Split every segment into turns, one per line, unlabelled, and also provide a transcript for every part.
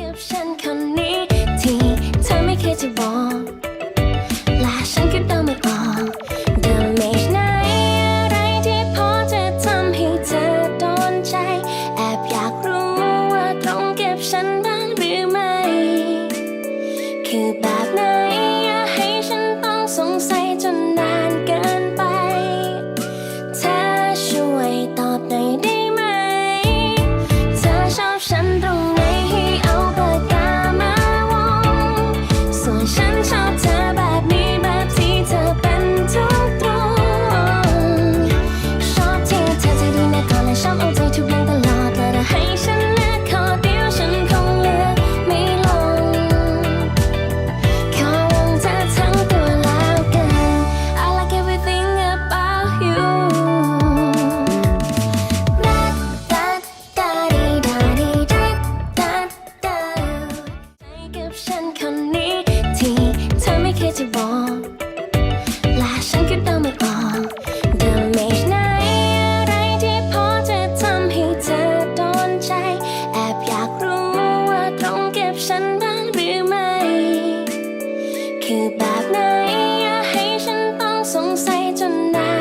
กับฉันคนนี้ tonight.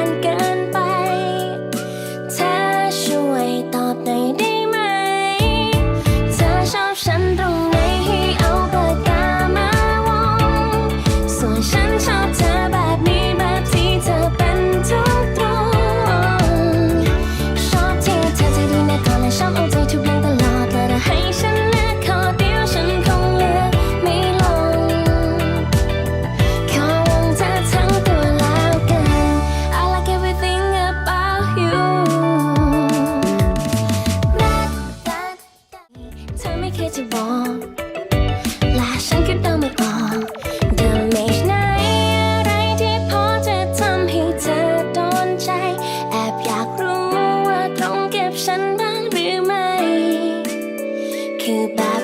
think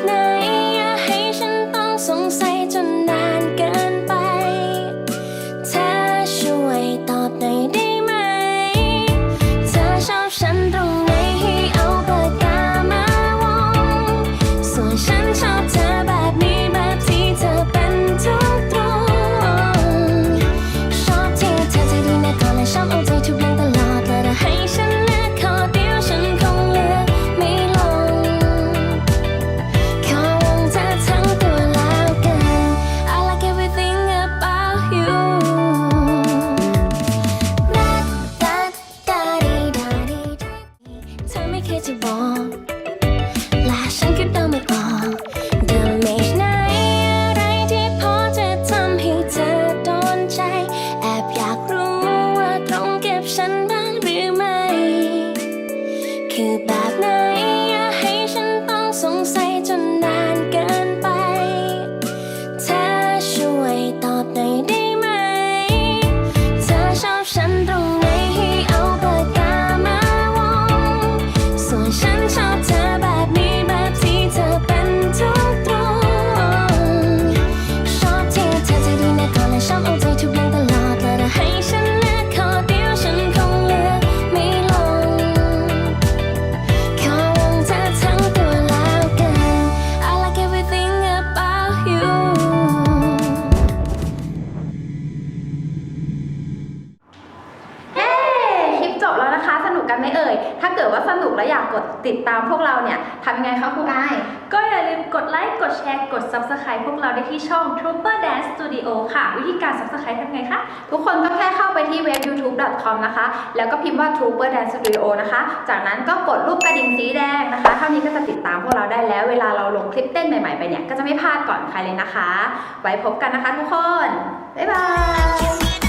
ติดตามพวกเราเนี่ยทำยังไงคะครูกาย ก็อ
ย่าลืมก
ดไลค์ กดแชร์ กด Subscribe พวกเราได้ที่ช่อง Trooper Dance Studio ค่ะ วิธีการ Subscribe ทำยังไงคะ
ทุกคนก็แค่เข้าไปที่เว็บ youtube.com นะคะ แล้วก็พิมพ์ว่า Trooper Dance Studio นะคะ จากนั้นก็กดรูปกระดิ่งสีแดงนะคะ เท่านี้ก็จะติดตามพวกเราได้แล้ว เวลาเราลงคลิปเต้นใหม่ๆไปเนี่ย ก็จะไม่พลาดก่อนใครเลยนะคะ ไว้พบกันนะคะทุกคน บ๊ายบาย